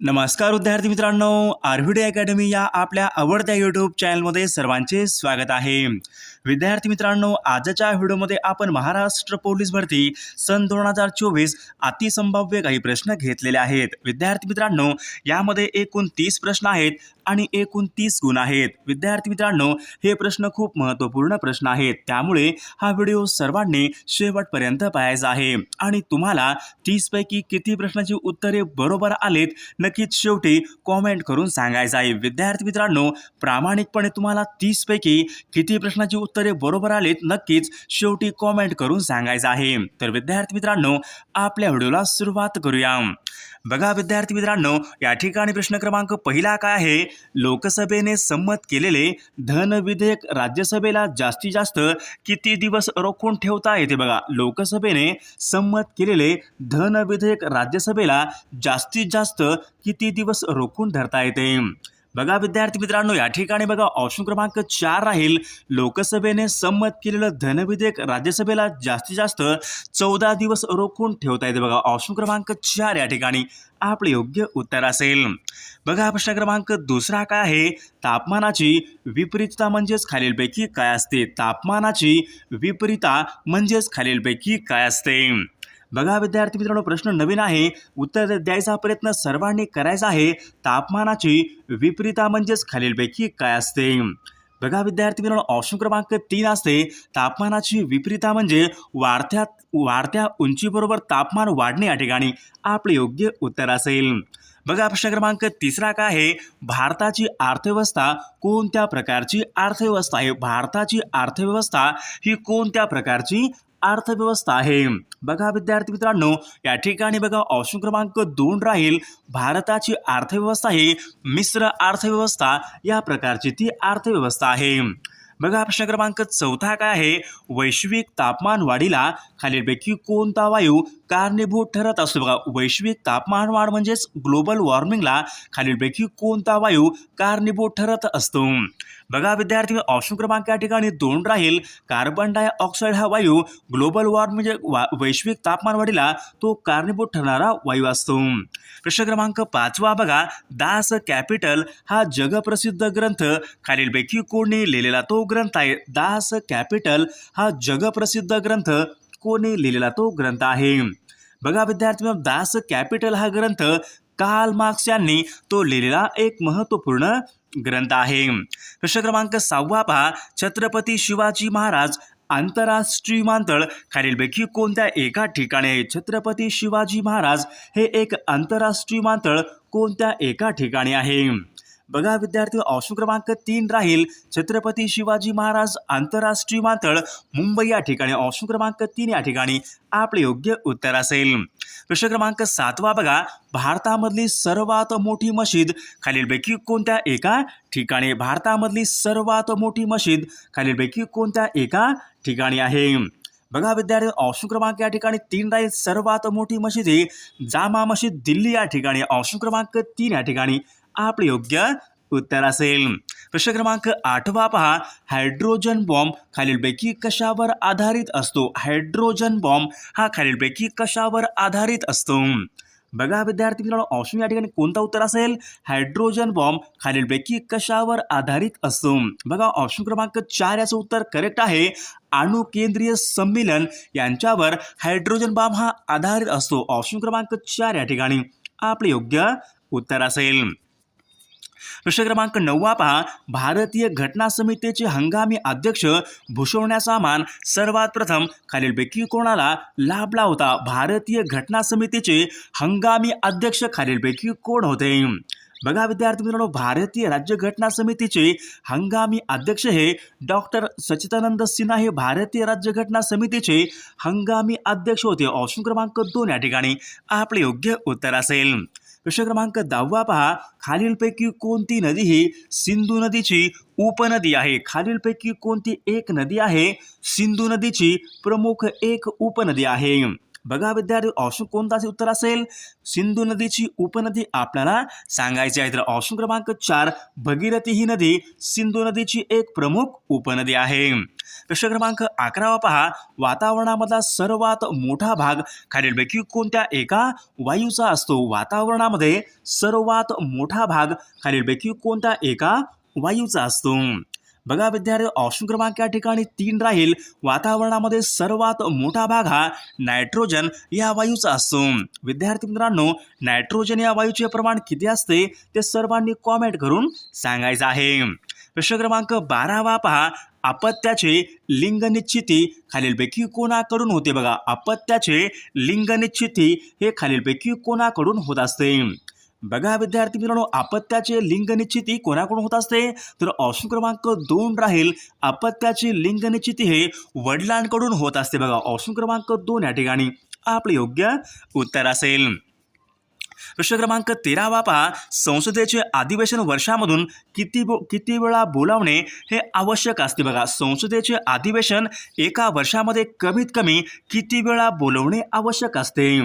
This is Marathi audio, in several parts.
नमस्कार विद्यार्थी मित्रांनो आरव्हीडी अकॅडमी या आपल्या आवडत्या यूट्यूब चॅनलमध्ये सर्वांचे स्वागत आहे. विद्यार्थी मित्रांनो आजच्या व्हिडिओमध्ये आपण महाराष्ट्र पोलीस भरती सन दोन हजार चोवीस अतिसंभाव्य काही प्रश्न घेतलेले आहेत. विद्यार्थी मित्रांनो यामध्ये एकूण तीस प्रश्न आहेत आणि एकूण तीस गुण आहेत. विद्यार्थी मित्रांनो हे प्रश्न खूप महत्त्वपूर्ण प्रश्न आहेत. त्यामुळे हा व्हिडिओ सर्वांनी शेवटपर्यंत पाहायचा आहे. आणि तुम्हाला तीसपैकी किती प्रश्नाची उत्तरे बरोबर आलेत नक्कीच शेवटी कॉमेंट करून सांगायचं आहे. विद्यार्थी मित्रांनो प्रामाणिकपणे तुम्हाला तीसपैकी किती प्रश्नाची उत्तरे बरोबर आलीत नक्कीच शेवटी कॉमेंट करून सांगायचं आहे. तर विद्यार्थी मित्रांनो आपल्या व्हिडिओला सुरुवात करूया. बघा विद्यार्थी मित्रांनो या ठिकाणी प्रश्न क्रमांक पहिला काय आहे? लोकसभेने संमत केलेले धन विधेयक राज्यसभेला जास्तीत जास्त किती दिवस रोखून ठेवता येते बघा? लोकसभेने संमत केलेले धन विधेयक राज्यसभेला जास्तीत जास्त किती दिवस रोखून धरता येते? बघा विद्यार्थी मित्रांनो या ठिकाणी बघा ऑप्शन क्रमांक चार राहील. लोकसभेने संमत केलेलं धनविधेयक राज्यसभेला जास्तीत जास्त चौदा दिवस रोखून ठेवता येते बघा. ऑप्शन क्रमांक चार या ठिकाणी आपले योग्य उत्तर असेल. बघा प्रश्न क्रमांक दुसरा काय आहे? तापमानाची विपरीतता म्हणजेच खालीलपैकी काय असते? तापमानाची विपरीता म्हणजेच खालीलपैकी काय असते? बघा विद्यार्थी मित्रांनो प्रश्न नवीन आहे. उत्तर द्यायचा प्रयत्न सर्वांनी करायचा आहे. तापमानाची विपरीता म्हणजेच खालीलपैकी काय असते? बघा विद्यार्थी मित्रांनो ऑप्शन क्रमांक तीन असते. तापमानाची विपरीता म्हणजे वाढत्या वाढत्या उंचीबरोबर तापमान वाढणे या ठिकाणी आपले योग्य उत्तर असेल. बघा प्रश्न क्रमांक तिसरा काय आहे? भारताची अर्थव्यवस्था कोणत्या प्रकारची अर्थव्यवस्था आहे? भारताची अर्थव्यवस्था ही कोणत्या प्रकारची अर्थव्यवस्था आहे. बघा विद्यार्थी मित्रांनो या ठिकाणी बघा ऑप्शन क्रमांक दोन राहील. भारताची अर्थव्यवस्था ही मिश्र अर्थव्यवस्था या प्रकारची ती अर्थव्यवस्था आहे. बघा प्रश्न क्रमांक चौथा काय आहे? वैश्विक तापमान वाढीला खालीलपैकी कोणता वायू कारणीभूत ठरत असतो? बघा वैश्विक तापमान वाढ म्हणजेच ग्लोबल वॉर्मिंगला खालीलपैकी कोणता वायू कारणीभूत ठरत असतो? बघा विद्यार्थी ऑप्शन क्रमांक या ठिकाणी दोन राहील. कार्बन डायऑक्साईड हा वायू ग्लोबल वॉर्म म्हणजे वा वैश्विक तापमान वाढीला तो कारणीभूत ठरणारा वायू असतो. प्रश्न क्रमांक पाचवा बघा. दास कॅपिटल हा जगप्रसिद्ध ग्रंथ. खालीलपैकी कोणी लिहिलेला तो ग्रंथ आहे. दास कॅपिटल हा जगप्रसिद्ध ग्रंथ. कोणी लिहिलेला तो ग्रंथ आहे. बघा विद्यार्थी दास कॅपिटल हा ग्रंथ कार्ल मार्क्स यांनी तो लिहिलेला एक महत्त्वपूर्ण ग्रंथ आहे. प्रश्न क्रमांक सहावा पहा. छत्रपती शिवाजी महाराज आंतरराष्ट्रीय विमानतळ खालीलपैकी कोणत्या एका ठिकाणी आहे? छत्रपती शिवाजी महाराज हे एक आंतरराष्ट्रीय विमानतळ कोणत्या एका ठिकाणी आहे? बघा विद्यार्थी ऑप्शन क्रमांक तीन राहील छत्रपती शिवाजी महाराज आंतरराष्ट्रीय मातळ मुंबई या ठिकाणी. ऑप्शन क्रमांक तीन या ठिकाणी आपले योग्य उत्तर असेल. प्रश्न क्रमांक सातवा बघा. भारतामधली सर्वात मोठी मशीद खालीलपैकी कोणत्या एका ठिकाणी? भारतामधली सर्वात मोठी मशीद खालीलपैकी कोणत्या एका ठिकाणी आहे? बघा विद्यार्थी ऑप्शन क्रमांक या ठिकाणी तीन राहील. सर्वात मोठी मशीद ही जामा मशीद दिल्ली या ठिकाणी. ऑप्शन क्रमांक तीन या ठिकाणी आपले योग्य उत्तर असेल. प्रश्न क्रमांक आठवा पहा. हायड्रोजन बॉम्ब खालीलपैकी कशावर आधारित असतो? हायड्रोजन बॉम्ब हा खालीलपैकी कशावर आधारित असतो? बघा विद्यार्थी मित्रांनो ऑप्शन या ठिकाणी कोणता उत्तर असेल? हायड्रोजन बॉम्ब खालीलपैकी कशावर आधारित असतो? बघा ऑप्शन क्रमांक चार याचं उत्तर करेक्ट आहे. अणुकेंद्रीय संमेलन यांच्यावर हायड्रोजन बॉम्ब हा आधारित असतो. ऑप्शन क्रमांक चार या ठिकाणी. आपले योग्य उत्तर असेल. प्रश्न क्रमांक नववा पहा. भारतीय घटना समितीचे हंगामी अध्यक्ष भूषवण्याचा मान सर्वात प्रथम खालीलपैकी कोणाला लाभला होता? भारतीय घटना समितीचे हंगामी अध्यक्ष खालीलपैकी कोण होते? बघा विद्यार्थी मित्रांनो भारतीय राज्य घटना समितीचे हंगामी अध्यक्ष हे डॉक्टर सच्चिदानंद सिन्हा हे भारतीय राज्य घटना समितीचे हंगामी अध्यक्ष होते. ऑप्शन क्रमांक दोन या ठिकाणी आपले योग्य उत्तर असेल. प्रश्न क्रमांक दहावा पहा. खालीलपैकी कोणती नदी ही सिंधू नदीची उपनदी आहे? खालीलपैकी कोणती एक नदी आहे? सिंधू नदीची प्रमुख एक उपनदी आहे. बघा विद्यार्थी ऑप्शन कोणता असे उत्तर असेल? सिंधू नदीची उपनदी आपल्याला सांगायची आहे. तर ऑप्शन क्रमांक चार भगीरथी ही नदी सिंधू नदीची एक प्रमुख उपनदी आहे. प्रश्न क्रमांक अकरावा पहा. वातावरणामधला सर्वात मोठा भाग खालीलपैकी कोणत्या एका वायूचा असतो? वातावरणामध्ये सर्वात मोठा भाग खालीलपैकी कोणत्या एका वायूचा असतो? बघा विद्यार्थी ऑप्शन क्रमांक या ठिकाणी तीन राहील. वातावरणामध्ये सर्वात मोठा भाग हा नायट्रोजन या वायूचा असतो. विद्यार्थी मित्रांनो नायट्रोजन या वायूचे प्रमाण किती असते? ते सर्वांनी कॉमेंट करून सांगायचं आहे. प्रश्न क्रमांक बारावा पहा. अपत्याचे लिंग निश्चिती खालीलपैकी कोणाकडून होते बघा? अपत्याचे लिंग निश्चिती हे खालीलपैकी कोणाकडून होत असते? बघा विद्यार्थी मित्रांनो अपत्याचे लिंग निश्चिती कोणाकडून होत असते? तर ऑप्शन क्रमांक दोन राहील. अपत्याची लिंग निश्चिती हे वडिलांकडून होत असते बघा. ऑप्शन क्रमांक दोन या ठिकाणी. आपले योग्य उत्तर असेल. प्रश्न क्रमांक तेरावा पहा संसदेचे अधिवेशन वर्षामधून किती बो किती वेळा बोलावणे हे आवश्यक असते बघा. संसदेचे अधिवेशन एका वर्षामध्ये कमीत कमी किती वेळा बोलवणे आवश्यक असते?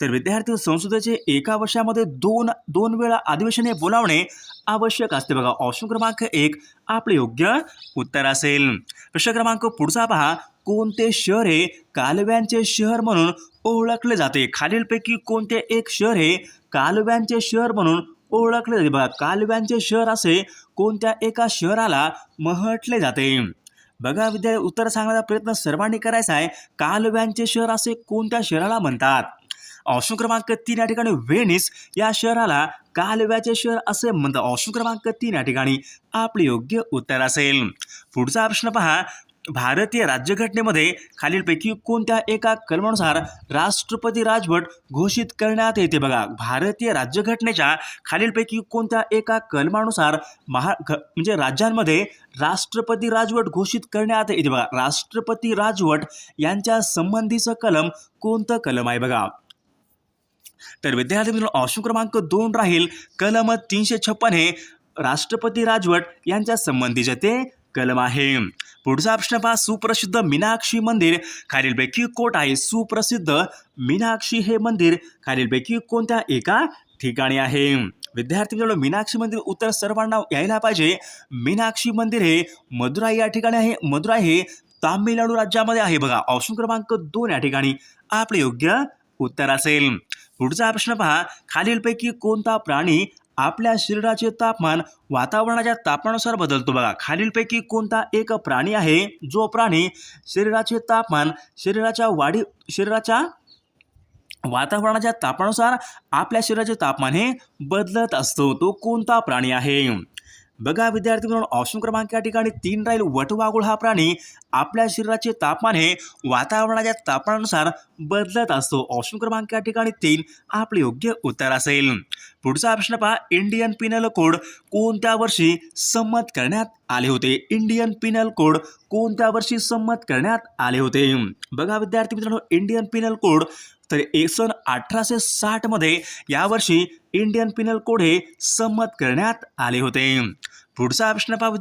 तर विद्यार्थी संसदेचे एका वर्षामध्ये दोन दोन वेळा अधिवेशने बोलावणे आवश्यक असते. बघा ऑप्शन क्रमांक एक आपले योग्य उत्तर असेल. प्रश्न क्रमांक पुढचा पहा. कोणते शहर हे कालव्यांचे शहर म्हणून ओळखले जाते? खालीलपैकी कोणते एक शहर हे कालव्यांचे शहर म्हणून ओळखले जाते? बघा कालव्यांचे शहर असे कोणत्या एका शहराला म्हटले जाते? बघा विद्यार्थी उत्तर सांगण्याचा प्रयत्न सर्वांनी करायचा आहे. कालव्यांचे शहर असे कोणत्या शहराला म्हणतात? ऑप्शन क्रमांक तीन या ठिकाणी वेनिस या शहराला कालव्याचे शहर असे म्हणतात. ऑप्शन क्रमांक तीन या ठिकाणी आपले योग्य उत्तर असेल. पुढचा प्रश्न पहा. भारतीय राज्यघटनेमध्ये खालीलपैकी कोणत्या एका कलमानुसार राष्ट्रपती राजवट घोषित करण्यात येते बघा. भारतीय राज्यघटनेच्या खालीलपैकी कोणत्या एका कलमानुसार महा घ- म्हणजे राज्यांमध्ये राष्ट्रपती राजवट घोषित करण्यात येते बघा. राष्ट्रपती राजवट यांच्या संबंधीचं कलम कोणतं कलम आहे बघा. तर विद्यार्थी मित्रांनो ऑप्शन क्रमांक दोन राहील कलम तीनशे छप्पन हे राष्ट्रपती राजवट यांच्या संबंधीचे ते कलम आहे. पुढचा प्रश्न पहा सुप्रसिद्ध मीनाक्षी मंदिर खालीलपैकी कोट आहे? सुप्रसिद्ध मीनाक्षी हे मंदिर खालीलपैकी कोणत्या एका ठिकाणी आहे? विद्यार्थी मित्रांनो मीनाक्षी मंदिर उत्तर सर्वांना यायला पाहिजे. मीनाक्षी मंदिर हे मदुराई या ठिकाणी आहे. मदुराई हे तामिळनाडू राज्यामध्ये आहे. बघा ऑप्शन क्रमांक दोन या ठिकाणी आपले योग्य उत्तर असेल. पुढचा प्रश्न पहा. खालीलपैकी कोणता प्राणी आपल्या शरीराचे तापमान वातावरणाच्या तापमानानुसार बदलतो बघा. खालीलपैकी कोणता एक प्राणी आहे? जो प्राणी शरीराचे तापमान शरीराच्या वाढी शरीराच्या वातावरणाच्या तापमानानुसार आपल्या शरीराचे तापमान हे बदलत असतो. तो कोणता प्राणी आहे? बघा विद्यार्थी मित्रांनो ऑप्शन क्रमांक या ठिकाणी तीन राहील. वटवागुळ हा प्राणी आपल्या शरीराचे तापमान हे वातावरणाच्या तापमानानुसार बदलत असतो. ऑप्शन क्रमांक या ठिकाणी तीन आपले योग्य उत्तर असेल. पुढचा प्रश्न पहा इंडियन पिनल कोड कोणत्या वर्षी संमत करण्यात आले होते? इंडियन पिनल कोड कोणत्या वर्षी संमत करण्यात आले होते? बघा विद्यार्थी मित्रांनो इंडियन पिनल कोड तर एक सन अठराशे साठमध्ये यावर्षी इंडियन पिनल कोड हे संमत करण्यात आले होते. पुढचा प्रश्न पाहू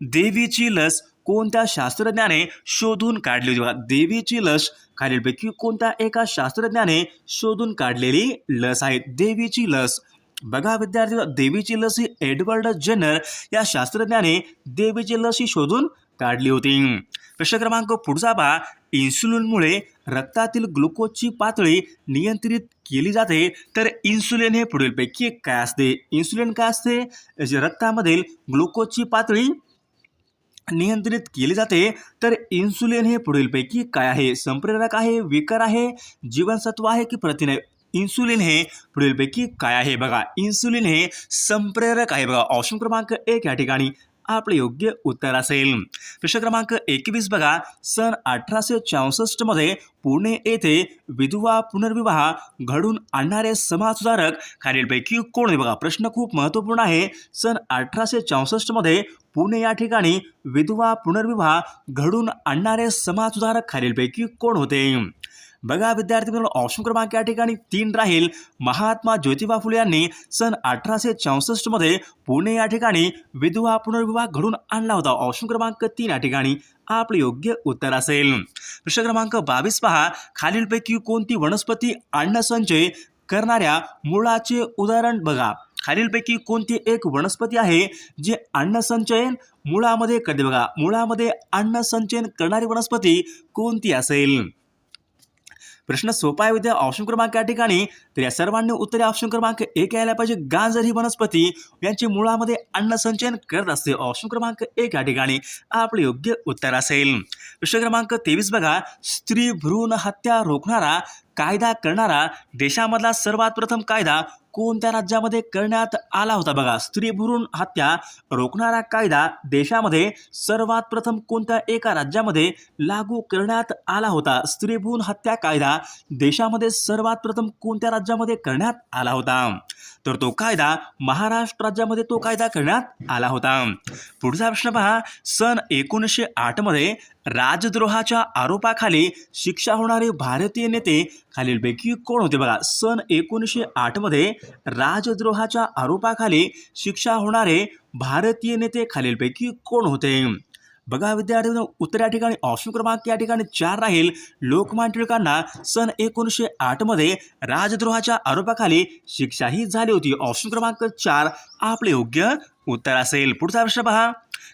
देवीची लस कोणत्या शास्त्रज्ञाने शोधून काढली होती? बघा देवीची लस खालीलपैकी कोणत्या एका शास्त्रज्ञाने शोधून काढलेली लस आहे? देवीची लस. बघा विद्यार्थी देवीची लस ही एडवर्ड जेनर या शास्त्रज्ञाने देवीची लस ही शोधून काढली होती. प्रश्न क्रमांक पुढचा पहा. इन्सुलिनमुळे रक्तातील ग्लुकोजची पातळी नियंत्रित केली जाते, तर इन्सुलिन हे काय असते? इन्सुलिन काय असते? जे रक्तामधील ग्लुकोजची पातळी नियंत्रित केली जाते, तर इन्सुलिन हे पुढीलपैकी काय संप्रेरक आहे, विकर आहे, जीवनसत्व आहे की प्रथिने? इन्सुलिन हे आहे बघा? इन्सुलिन हे संप्रेरक आहे बघा. ऑप्शन क्रमांक एक या ठिकाणी. आपले योग्य उत्तर असेल. प्रश्न क्रमांक एकवीस बघा. सन अठराशे चौसष्टमध्ये पुणे येथे विधवा पुनर्विवाह घडून आणणारे समाजसुधारक खालीलपैकी कोण आहे बघा? प्रश्न खूप महत्त्वपूर्ण आहे. सन अठराशे चौसष्टमध्ये पुणे या ठिकाणी विधवा पुनर्विवाह घडून आणणारे समाजसुधारक खालीलपैकी कोण होते? बघा विद्यार्थी मित्रांनो ऑप्शन क्रमांक या ठिकाणी तीन राहील. महात्मा ज्योतिबा फुले यांनी सन अठराशे चौसष्टमध्ये पुणे या ठिकाणी विधवा पुनर्विवाह घडून आणला होता. ऑप्शन क्रमांक तीन या ठिकाणी आपले योग्य उत्तर असेल. प्रश्न क्रमांक बावीस पहा. खालीलपैकी कोणती वनस्पती अन्नसंचय करणाऱ्या मुळाचे उदाहरण बघा. खालीलपैकी कोणती एक वनस्पती आहे जी अन्नसंचयन मुळामध्ये करते? बघा मुळामध्ये अन्नसंचयन करणारी वनस्पती कोणती असेल? प्रश्न सोपा आहे विद्या ऑप्शन क्रमांक या ठिकाणी. तर या सर्वांनी उत्तरे ऑप्शन क्रमांक एक यायला पाहिजे. गाजर ही वनस्पती यांची मुळामध्ये अन्नसंचयन करत असते. ऑप्शन क्रमांक एक या ठिकाणी आपले योग्य उत्तर असेल. प्रश्न क्रमांक तेवीस बघा. स्त्री भ्रूण हत्या रोखणारा कायदा करणारा देशामधला सर्वात प्रथम कायदा कोणत्या राज्यामध्ये करण्यात आला होता? बघा स्त्री भ्रूण हत्या रोखणारा कायदा देशामध्ये सर्वात प्रथम कोणत्या एका राज्यामध्ये लागू करण्यात आला होता? स्त्री भ्रूण हत्या कायदा देशामध्ये सर्वात प्रथम कोणत्या राज्यामध्ये करण्यात आला होता? तर तो कायदा महाराष्ट्र राज्यामध्ये तो कायदा करण्यात आला होता. पुढचा प्रश्न पहा. सन एकोणीसशे आठमध्ये राजद्रोहाच्या आरोपाखाली शिक्षा होणारे भारतीय नेते खालीलपैकी कोण होते बघा? सन एकोणीसशे आठमध्ये राजद्रोहाच्या आरोपाखाली शिक्षा होणारे भारतीय नेते खालीलपैकी कोण होते? बघा विद्यार्थी उत्तर या ठिकाणी ऑप्शन क्रमांक या ठिकाणी चार राहील. लोकमान्य टिळकांना सन एकोणीसशे आठमध्ये राजद्रोहाच्या आरोपाखाली शिक्षाही झाली होती. ऑप्शन क्रमांक चार आपले योग्य उत्तर असेल. पुढचा प्रश्न पहा.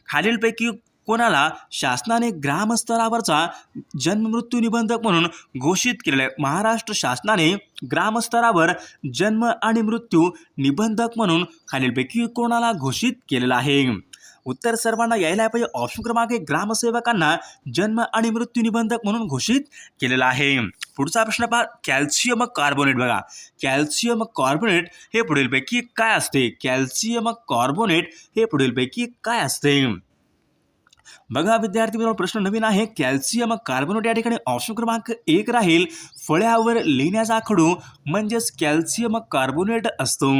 खालीलपैकी कोणाला शासनाने ग्रामस्तरावरचा जन्ममृत्यू निबंधक म्हणून घोषित केलेला आहे? महाराष्ट्र शासनाने ग्रामस्तरावर जन्म आणि मृत्यू निबंधक म्हणून खालीलपैकी कोणाला घोषित केलेला आहे? उत्तर सर्वांना यायला पाहिजे. ऑप्शन क्रमांक एक ग्रामसेवकांना जन्म आणि मृत्यू निबंधक म्हणून घोषित केलेला आहे. पुढचा प्रश्न पहा. कॅल्शियम कार्बोनेट बघा. कॅल्शियम कार्बोनेट हे पुढीलपैकी काय असते? कॅल्शियम कार्बोनेट हे पुढीलपैकी काय असते? बघा विद्यार्थी मित्रांनो प्रश्न नवीन आहे. कॅल्शियम कार्बोनेट या ठिकाणी ऑप्शन क्रमांक एक राहील. फळ्यावर लिहिण्याचा खडू म्हणजेच कॅल्शियम कार्बोनेट असतो.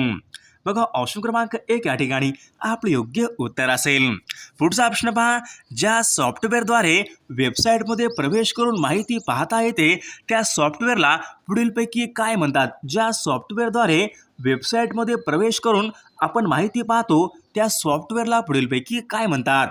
बघा ऑप्शन क्रमांक एक या ठिकाणी आपलं योग्य उत्तर असेल. पुढचा प्रश्न पहा ज्या सॉफ्टवेअरद्वारे वेबसाईटमध्ये प्रवेश करून माहिती पाहता येते त्या सॉफ्टवेअरला पुढीलपैकी काय म्हणतात? ज्या सॉफ्टवेअरद्वारे वेबसाईटमध्ये प्रवेश करून आपण माहिती पाहतो त्या सॉफ्टवेअरला पुढीलपैकी काय म्हणतात?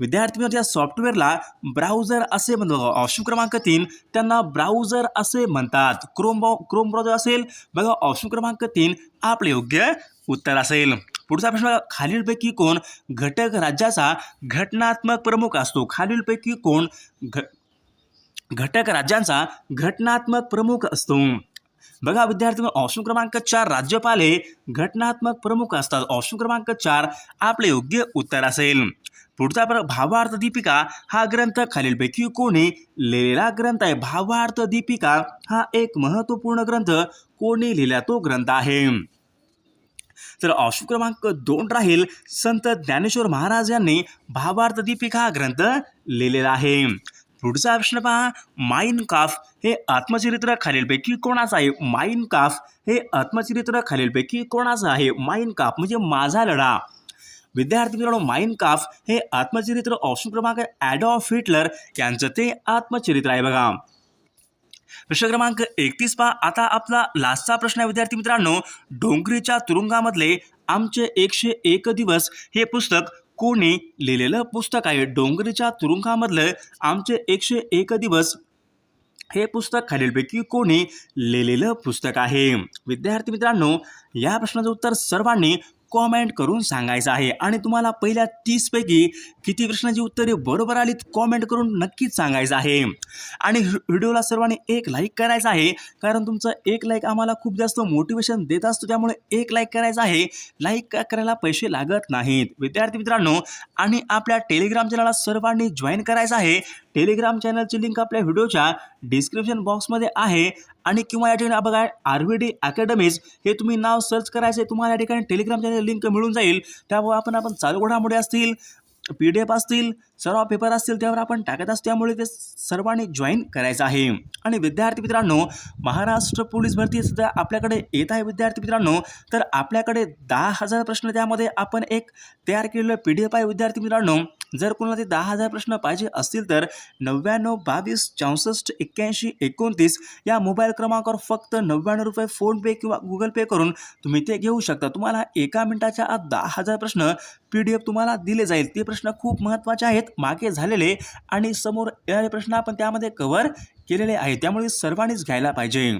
विद्यार्थी मित्रांनो, या सॉफ्टवेअरला ब्राउझर असे म्हणतात बघा. ऑप्शन क्रमांक तीन त्यांना ब्राउझर असे म्हणतात. क्रोम ब्राउ क्रोम ब्राउझर असेल बघा ऑप्शन क्रमांक तीन आपले योग्य उत्तर असेल. पुढचा प्रश्न खालीलपैकी कोण घटक राज्याचा घटनात्मक प्रमुख असतो? खालीलपैकी कोण घ घटक राज्यांचा घटनात्मक प्रमुख असतो? बघा विद्यार्थी ऑप्शन क्रमांक चार राज्यपाल हे घटनात्मक प्रमुख असतात. ऑप्शन क्रमांक चार आपले योग्य उत्तर असेल. पुढचा भावार्थ दीपिका हा ग्रंथ खालीलपैकी कोणी लिहिलेला ग्रंथ आहे. भावार्थ दीपिका हा एक महत्त्वपूर्ण ग्रंथ. कोणी लिहिला तो ग्रंथ आहे? तर ऑप्शन क्रमांक दोन राहील. संत ज्ञानेश्वर महाराज यांनी भावार्थ दीपिका हा ग्रंथ लिहिलेला आहे. पुढचा प्रश्न पहा. माइन काफ हे आत्मचरित्र खालीलपैकी कोणाचं आहे? माइन काफ हे आत्मचरित्र खालीलपैकी कोणाचं आहे? माइन काफ म्हणजे माझा लढा. विद्यार्थी मित्रांनो माइन काफ हे आत्मचरित्र ऑप्शन क्रमांक ॲडॉफ हिटलर यांचं ते आत्मचरित्र आहे बघा. प्रश्न क्रमांक एकतीस पहा. आता आपला लास्टचा प्रश्न आहे विद्यार्थी मित्रांनो. डोंगरीच्या तुरुंगामधले आमचे एकशे एक दिवस हे पुस्तक कोणी लिहिलेलं पुस्तक आहे. डोंगरीच्या तुरुंगामधलं आमचे एकशे एक दिवस. हे पुस्तक खालीलपैकी कोणी लिहिलेलं पुस्तक आहे. विद्यार्थी मित्रांनो या प्रश्नाचं उत्तर सर्वांनी कॉमेंट करून सांगायचं आहे. आणि तुम्हाला पहिल्या तीसपैकी किती प्रश्नाची उत्तरे बरोबर आलीत कॉमेंट करून नक्कीच सांगायचं आहे. आणि व्हिडिओला सर्वांनी एक लाईक करायचं आहे. कारण तुमचं एक लाईक आम्हाला खूप जास्त मोटिवेशन देत असतो. त्यामुळे एक लाईक करायचं आहे. लाईक करायला पैसे लागत नाहीत. विद्यार्थी मित्रांनो आणि आपल्या टेलिग्राम चॅनलला सर्वांनी जॉईन करायचं आहे. टेलिग्राम चॅनलची लिंक आपल्या व्हिडिओच्या डिस्क्रिप्शन बॉक्समध्ये आहे. आणि किंवा या ठिकाणी बघा आर व्ही डी अकॅडमीज हे तुम्ही नाव सर्च करायचं तुम्हाला या ठिकाणी टेलिग्राम चॅनल लिंक मिळून जाईल. त्यामुळे आपण आपण चालू घडामोडी असतील पी डी एफ असतील सर्व पेपर असतील त्यावर आपण टाकत असतो. त्यामुळे ते सर्वांनी जॉईन करायचं आहे. आणि विद्यार्थी मित्रांनो महाराष्ट्र पोलीस भरती सुद्धा आपल्याकडे येत आहे विद्यार्थी मित्रांनो. तर आपल्याकडे दहा हजार प्रश्न त्यामध्ये आपण एक तयार केलेलं पी डी एफ आहे विद्यार्थी मित्रांनो. जर कोणाला ते दहा हजार प्रश्न पाहिजे असतील तर नव्याण्णव बावीस चौसष्ट एक्क्याऐंशी एकोणतीस या मोबाईल क्रमांकावर फक्त नव्याण्णव रुपये फोनपे किंवा गुगल पे करून तुम्ही ते घेऊ शकता. तुम्हाला एका मिनिटाच्या आत दहा हजार प्रश्न पी डी एफ तुम्हाला दिले जाईल. ते प्रश्न खूप महत्त्वाचे आहेत मागे झालेले आणि समोर येणारे प्रश्न आपण त्यामध्ये कव्हर केलेले आहेत. त्यामुळे सर्वांनीच घ्यायला पाहिजे.